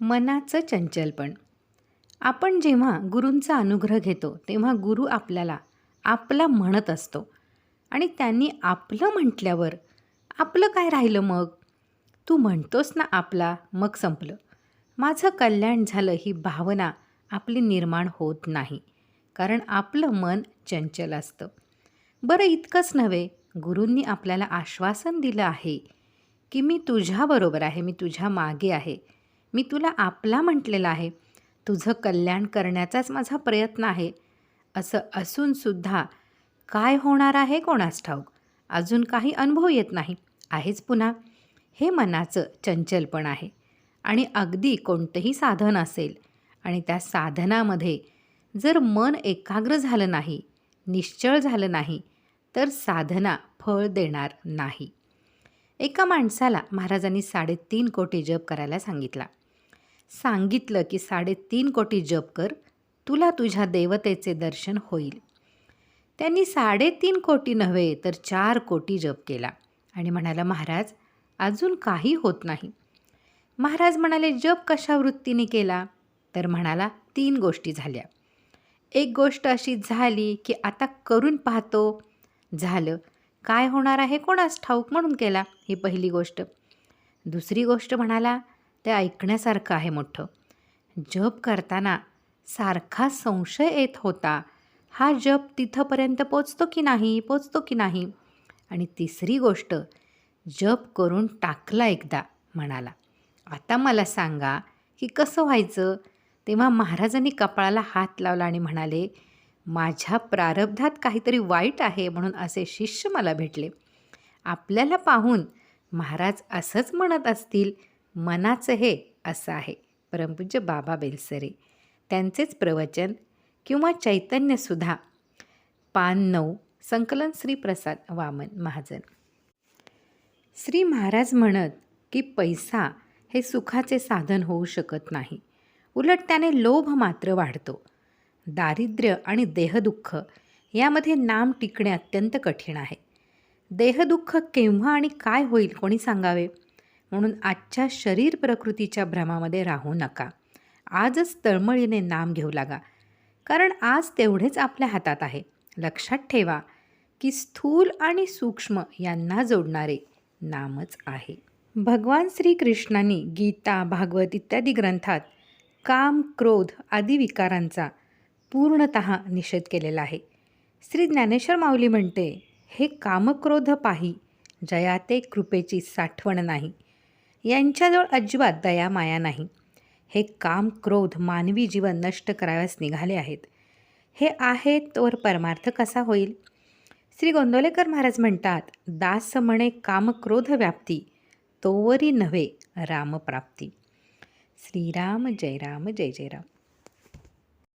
मनाचं चंचलपण. आपण जेव्हा गुरूंचा अनुग्रह घेतो तेव्हा गुरु आपल्याला आपला म्हणत असतो. आणि त्यांनी आपलं म्हटल्यावर आपलं काय राहिलं मग? तू म्हणतोस ना आपला मग संपलं. माझं कल्याण झालं ही भावना आपली निर्माण होत नाही कारण आपलं मन चंचल असतं. बरं इतकंच नव्हे गुरूंनी आपल्याला आश्वासन दिलं आहे की मी तुझ्याबरोबर आहे मी तुझ्या मागे आहे. मी तुला आपला म्हटलेला आहे. तुझं कल्याण करण्याचाच माझा प्रयत्न आहे. असं असूनसुद्धा काय होणार आहे कोणास ठाऊक? अजून काही अनुभव येत नाही. आहेच पुन्हा. हे मनाचं चंचलपण आहे. आणि अगदी कोणतंही साधन असेल आणि त्या साधनामध्ये जर मन एकाग्र झालं नाही निश्चळ झालं नाही तर साधना फळ देणार नाही. एका माणसाला महाराजांनी साडेतीन कोटी जप करायला सांगितला. सांगितलं की साडेतीन कोटी जप कर तुला तुझ्या देवतेचे दर्शन होईल. त्यांनी साडेतीन कोटी नव्हे तर चार कोटी जप केला आणि म्हणाला महाराज अजून काही होत नाही. महाराज म्हणाले जप कशा वृत्तीने केला? तर म्हणाला तीन गोष्टी झाल्या. एक गोष्ट अशी झाली की आता करून पाहतो. झालं. काय होणार आहे कोणास ठाऊक म्हणून केला ही पहिली गोष्ट. दुसरी गोष्ट म्हणाला ते ऐकण्यासारखं आहे मोठं. जप करताना सारखा संशय येत होता. हा जप तिथंपर्यंत पोचतो की नाही पोचतो की नाही? आणि तिसरी गोष्ट जप करून टाकला एकदा म्हणाला. आता मला सांगा की कसं व्हायचं? तेव्हा महाराजांनी कपाळाला हात लावला आणि म्हणाले माझ्या प्रारब्धात काहीतरी वाईट आहे म्हणून असे शिष्य मला भेटले. आपल्याला पाहून महाराज असंच म्हणत असतील मनाचं हे असं आहे. परमपूज्य बाबा बेलसरे त्यांचेच प्रवचन किंवा चैतन्यसुद्धा पान नऊ संकलन श्रीप्रसाद वामन महाजन. श्री महाराज म्हणत की पैसा हे सुखाचे साधन होऊ शकत नाही. उलट त्याने लोभ मात्र वाढतो. दारिद्र्य आणि देहदुःख यामध्ये नाम टिकणे अत्यंत कठीण आहे. देहदुःख केव्हा आणि काय होईल कोणी सांगावे? म्हणून आजच्या शरीर प्रकृतीच्या भ्रमामध्ये राहू नका. आजच तळमळीने नाम घेऊ लागा. कारण आज तेवढेच आपल्या हातात आहे. लक्षात ठेवा की स्थूल आणि सूक्ष्म यांना जोडणारे नामच आहे. भगवान श्रीकृष्णांनी गीता भागवत इत्यादी ग्रंथात काम क्रोध आदी विकारांचा पूर्णत निषेध केलेला आहे. श्री ज्ञानेश्वर माऊली म्हणते हे कामक्रोध पाही जयाते कृपेची साठवण नाही. यांच्याजवळ अजिबात दया माया नाही. हे काम क्रोध मानवी जीवन नष्ट कराव्यास निघाले आहेत. हे आहे वर परमार्थ कसा होईल? श्री गोंदवलेकर महाराज म्हणतात दास म्हणे कामक्रोध व्याप्ती तोवरी नव्हे रामप्राप्ती. श्रीराम जय राम जय जय राम.